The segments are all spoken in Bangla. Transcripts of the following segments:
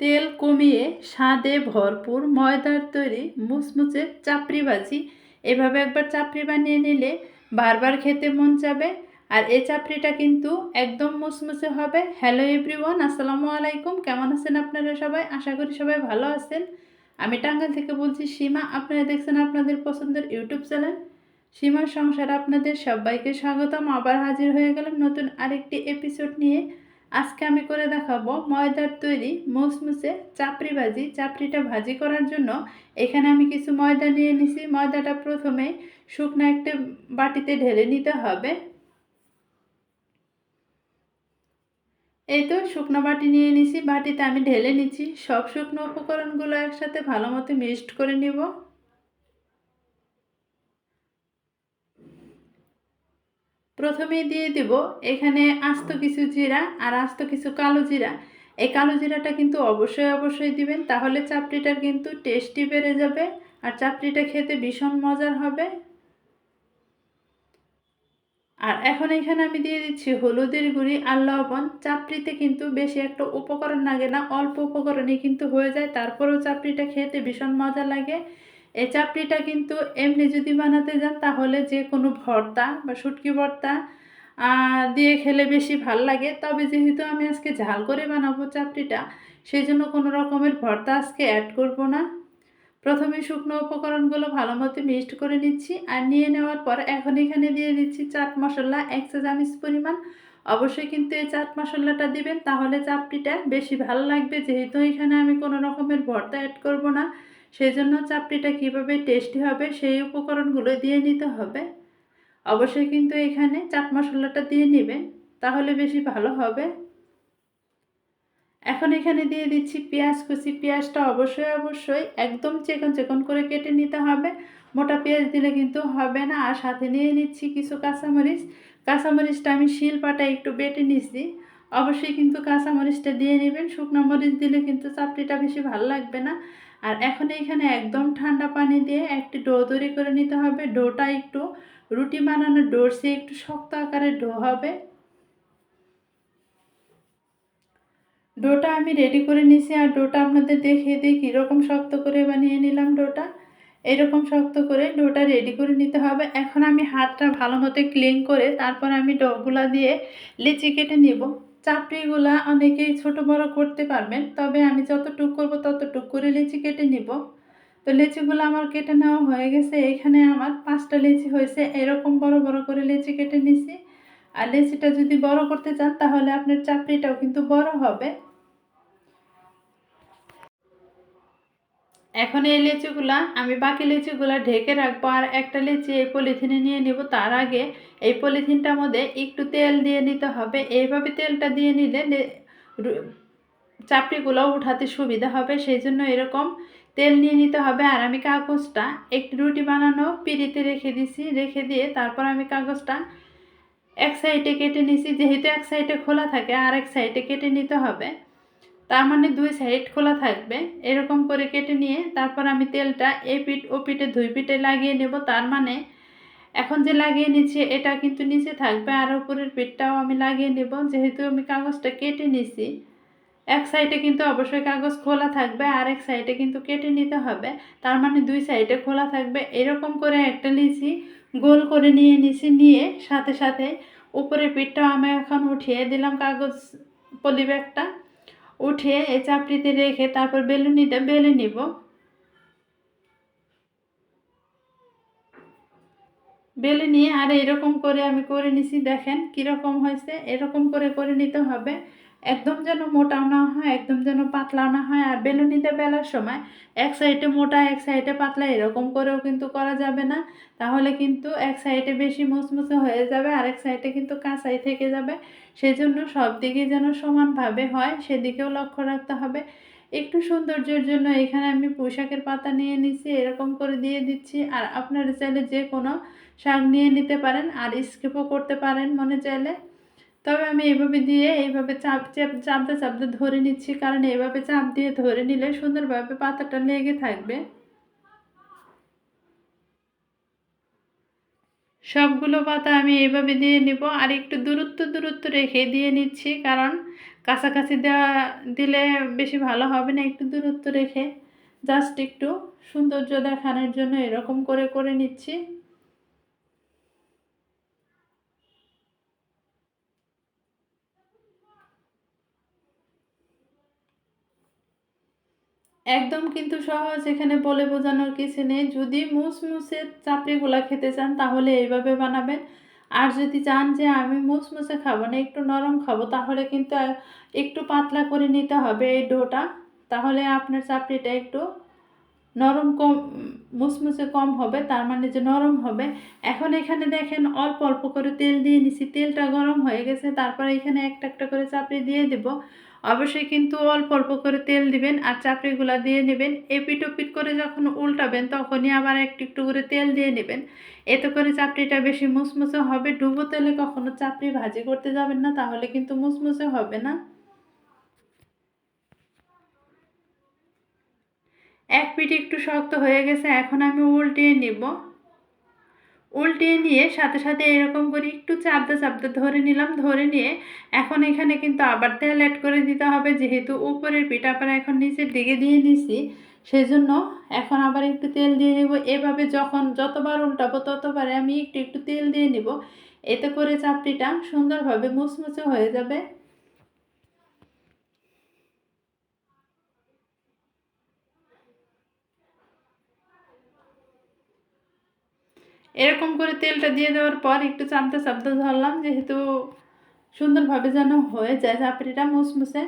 তেল কমিয়ে স্বাদে ভরপুর ময়দার তৈরি মুচমুচে চাপড়ি ভাজি। এভাবে একবার চাপড়ি বানিয়ে নিলে বারবার খেতে মন যাবে আর এই চাপড়িটা কিন্তু একদম মুচমুচে হবে। হ্যালো এভরিওয়ান আসসালামু আলাইকুম। কেমন আছেন আপনারা সবাই? আশা করি সবাই ভালো আছেন। আমি টাঙ্গাইল থেকে বলছি, সীমা, আপনারা দেখছেন আপনাদের পছন্দের ইউটিউব চ্যানেল। সীমার সংসার আপনাদের সবাইকে স্বাগতম। আবার হাজির হয়ে গেলাম নতুন আরেকটি এপিসোড নিয়ে। আজকে আমি করে দেখাবো ময়দার তৈরি মুসমুসে চাপড়ি ভাজি চাপড়িটা ভাজি করার জন্য। এখানে আমি কিছু ময়দা নিয়ে নিছি। ময়দাটা প্রথমে শুকনো একটা বাটিতে ঢেলে নিতে হবে। এই তো শুকনো বাটি নিয়ে নিছি। বাটিতে আমি ঢেলে নিচ্ছি। সব শুকনো উপকরণগুলো একসাথে ভালো মতো মিক্সড করে নিব। প্রথমেই দিয়ে দিব এখানে আস্ত কিছু জিরা আর আস্ত কিছু কালো জিরা। এই কালো জিরাটা কিন্তু অবশ্যই অবশ্যই দিবেন, তাহলে চাপড়িটার কিন্তু টেস্টি বেড়ে যাবে আর চাপড়িটা খেতে ভীষণ মজার হবে। আর এখন এখানে আমি দিয়ে দিচ্ছি হলুদের গুঁড়ি আর লবণ। চাপড়িতে কিন্তু বেশি একটা উপকরণ লাগে না, অল্প উপকরণই কিন্তু হয়ে যায়, তারপরেও চাপড়িটা খেতে ভীষণ মজা লাগে। এই চাপড়িটা কিন্তু এমনি যদি বানাতে যান, তাহলে যে কোনো ভর্তা বা শুটকি ভর্তা দিয়ে খেলে বেশি ভালো লাগে। তবে যেহেতু আমি আজকে ঝাল করে বানাবো চাপড়িটা, সেই জন্য কোনো রকমের ভর্তা আজকে অ্যাড করব না। প্রথমে শুকনো উপকরণগুলো ভালো মতো মিক্সড করে নিচ্ছি আর নিয়ে নেওয়ার পর এখন এখানে দিয়ে দিচ্ছি চাট মশলা এক চা চামচ পরিমাণ। অবশ্যই কিন্তু এই চাট মশলাটা দিবেন, তাহলে চাপড়িটা বেশি ভালো লাগবে। যেহেতু এখানে আমি কোনো রকমের ভর্তা অ্যাড করব না। সেই জন্য চাপড়িটা কীভাবে টেস্টি হবে সেই উপকরণগুলো দিয়ে নিতে হবে। অবশ্যই কিন্তু এখানে চাট মশলাটা দিয়ে নেবেন, তাহলে বেশি ভালো হবে। এখন এখানে দিয়ে দিচ্ছি পেঁয়াজ কুচি। পেঁয়াজটা অবশ্যই অবশ্যই একদম চেকন চেকন করে কেটে নিতে হবে। মোটা পেঁয়াজ দিলে কিন্তু হবে না। আর সাথে নিয়ে নিচ্ছি কিছু কাঁচামরিচ। কাঁচামরিচটা আমি শিল পাটায় একটু বেটে নিচ্ছি অবশ্যই কিন্তু কাঁচামরিচটা দিয়ে নেবেন। শুকনো মরিচ দিলে কিন্তু চাপড়িটা বেশি ভালো লাগবে না। আর এখন এখানে একদম ঠান্ডা পানি দিয়ে একটি ডো তৈরি করে নিতে হবে। ডোটা একটু রুটি বানানোর ডোর সে একটু শক্ত আকারের ডো হবে। ডোটা আমি রেডি করে নিছি আর ডোটা আপনাদের দেখিয়ে দিই কীরকম শক্ত করে বানিয়ে নিলাম ডোটা। এরকম শক্ত করে ডোটা রেডি করে নিতে হবে। এখন আমি হাতটা ভালো মতো ক্লিন করে তারপর আমি ডোগুলা দিয়ে লিচি কেটে নিব। চাপড়িগুলা অনেকেই ছোট বড় করতে পারবেন, তবে আমি যতটুক করব ততটুক করে লিচি কেটে নিব। তো লিচিগুলো আমার কেটে নেওয়া হয়ে গেছে, এখানে আমার পাঁচটা লিচি হয়েছে, এরকম বড় বড় করে লিচি কেটে নিছি। আর লিচিটা যদি বড় করতে চান, তাহলে আপনার চাপড়িটাও কিন্তু বড় হবে। এখন এই লিচুগুলা আমি বাকি লিচুগুলা ঢেকে রাখব আর একটা লিচি এই পলিথিনে নিয়ে নিব। তার আগে এই পলিথিনটার মধ্যে একটু তেল দিয়ে নিতে হবে। এইভাবে তেলটা দিয়ে নিলে চাপড়িগুলো উঠাতে সুবিধা হবে। সেই জন্য এরকম তেল নিয়ে নিতে হবে। আর আমি কাগজটা একটু রুটি বানানো পিড়িতে রেখে দিছি। রেখে দিয়ে তারপর আমি কাগজটা এক সাইডে কেটে নিছি। যেহেতু এক সাইডে খোলা থাকে, আর এক সাইডে কেটে নিতে হবে। তার মানে দুই সাইড খোলা থাকবে। এরকম করে কেটে নিয়ে তারপর আমি তেলটা এই পিঠ ও পিঠে দুই পিঠে লাগিয়ে নেব। তার মানে এখন যে লাগিয়ে নিচ্ছি, এটা কিন্তু নিচে থাকবে আর উপরের পিঠটাও আমি লাগিয়ে নেব। যেহেতু আমি কাগজটা কেটে নিছি, এক সাইডে কিন্তু অবশ্যই কাগজ খোলা থাকবে আর এক সাইডে কিন্তু কেটে নিতে হবে। তার মানে দুই সাইডে খোলা থাকবে। এরকম করে একটা লিচি গোল করে নিয়ে নিছি, নিয়ে সাথে সাথে উপরের পিঠটাও আমি এখন উঠিয়ে দিলাম কাগজ পলি ব্যাগটা উঠিয়ে এই চাপড়িতে রেখে তারপর বেলুনিটা বেলে নিব। বেলে নিয়ে আর এরকম করে আমি করে নিছি, দেখেন কীরকম হয়েছে। এরকম করে করে নিতে হবে। একদম যেন মোটাও না হয়, একদম যেন পাতলাও না হয়। আর বেলুনিতে বেলার সময় এক সাইডে মোটা, এক সাইডে পাতলা এরকম করেও কিন্তু করা যাবে না। তাহলে কিন্তু এক সাইডে বেশি মুচমুচে হয়ে যাবে আর এক সাইডে কিন্তু কাঁচাই থেকে যাবে। সেই জন্য সব দিকে যেন সমানভাবে হয়, সেদিকেও লক্ষ্য রাখতে হবে। একটু সৌন্দর্যের জন্য এখানে আমি পোশাকের পাতা নিয়ে নিচ্ছি এরকম করে দিয়ে দিচ্ছি। আর আপনারা চাইলে যে কোনো শাক নিয়ে নিতে পারেন, আর স্কিপও করতে পারেন মনে চাইলে। তবে আমি এভাবে দিয়ে এইভাবে চাপ চাপ, চাপতে চাপতে ধরে নিচ্ছি। কারণ এইভাবে চাপ দিয়ে ধরে নিলে সুন্দরভাবে পাতাটা লেগে থাকবে। সবগুলো পাতা আমি এইভাবে দিয়ে নিব। আর একটু দূরত্ব দূরত্ব রেখে দিয়ে নিচ্ছি। কারণ কাছাকাছি দেওয়া, দিলে বেশি ভালো হবে না একটু দূরত্ব রেখে। জাস্ট একটু সৌন্দর্য দেখানোর জন্য এরকম করে করে নিচ্ছি। একদম কিন্তু সহজ, এখানে বলে বোঝানোর কিছু নেই। যদি মুসমুসে চাপড়িগুলা খেতে চান, তাহলে এইভাবে বানাবেন। আর যদি চান যে আমি মুসমুসে খাব না, একটু নরম খাব, তাহলে কিন্তু একটু পাতলা করে নিতে হবে এই ডোটা। তাহলে আপনার চাপড়িটা একটু নরম কম, মুসমুসে কম হবে, তার মানে যে নরম হবে। এখন এখানে দেখেন অল্প অল্প করে তেল দিয়ে নিছি, তেলটা গরম হয়ে গেছে, তারপরে এখানে একটা একটা করে চাপড়ি দিয়ে দেব। অবশ্যই কিন্তু অল্প অল্প করে তেল দিবেন আর চাপড়িগুলো দিয়ে নেবেন। এপিট ওপিট করে যখন উল্টাবেন তখনই আবার একটু একটু করে তেল দিয়ে নেবেন। এতে করে চাপড়িটা বেশি মুসমুসে হবে। ডুবো তেলে কখনো চাপড়ি ভাজি করতে যাবেন না, তাহলে কিন্তু মুসমুসে হবে না। এক পিঠ একটু শক্ত হয়ে গেছে, এখন আমি উল্টিয়ে নিব। উল্টিয়ে নিয়ে সাথে সাথে এরকম করে একটু চাপতে চাপতে ধরে নিলাম, ধরে নিয়ে এখন এখানে কিন্তু আবার তেল অ্যাড করে দিতে হবে, যেহেতু উপরের পিঠ আবার এখন নিচের দিকে দিয়ে নিছি সেই জন্য এখন আবার একটু তেল দিয়ে নেব। এভাবে যখন যতবার উল্টাবো ততবারে আমি একটু একটু তেল দিয়ে নিব। এতে করে চাপড়িটা সুন্দরভাবে মুচমুচে হয়ে যাবে। এরকম করে তেলটা দিয়ে দেওয়ার পর একটু চামতে চামতে ধরলাম, যেহেতু সুন্দরভাবে যেন হয়ে যায় চাপড়িটা মুসমুসে।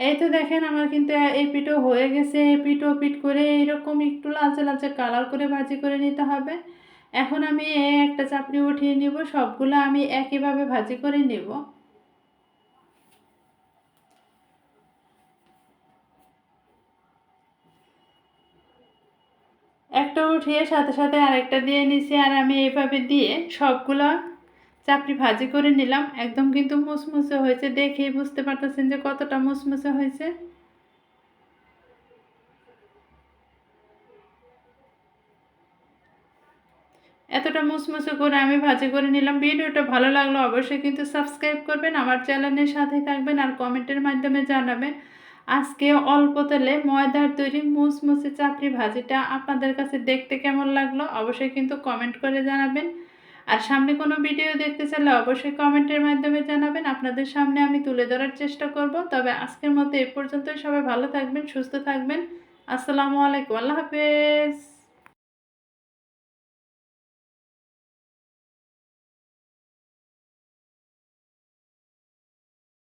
এই তো দেখেন আমার কিন্তু এই পিঠো হয়ে গেছে, এই পিঠো পিঠ করে এরকম একটু লালচে লালচে কালার করে ভাজি করে নিতে হবে। এখন আমি একটা চাপড়ি উঠিয়ে নিব, সবগুলো আমি একইভাবে ভাজি করে নেব। একটা উঠিয়ে সাথে সাথে আরেকটা দিয়ে নিছি, আর আমি এইভাবে দিয়ে সবগুলো চাপড়ি ভাজি করে নিলাম। একদম কিন্তু মুসমুসে হয়েছে, দেখেই বুঝতে পারতেছেন যে কতটা মুসমুসে হয়েছে। এতটা মুসমুসে করে আমি ভাজি করে নিলাম। ভিডিওটা ভালো লাগল অবশ্যই কিন্তু সাবস্ক্রাইব করবেন, আমার চ্যানেলের সাথে থাকবেন, আর কমেন্টের মাধ্যমে জানাবেন। আজকে অল্প তেলে ময়দার তৈরি মুসমুসি চাপড়ি ভাজিটা আপনাদের কাছে দেখতে কেমন লাগল অবশ্যই কিন্তু কমেন্ট করে জানাবেন। আর সামনে কোনো ভিডিও দেখতে চাইলে অবশ্যই কমেন্টের মাধ্যমে জানাবেন। আপনাদের সামনে আমি তুলে ধরার চেষ্টা করব। তবে আজকের মতো এ পর্যন্তই। সবাই ভালো থাকবেন, সুস্থ থাকবেন। আসসালামু আলাইকুম। আল্লাহ হাফেজ।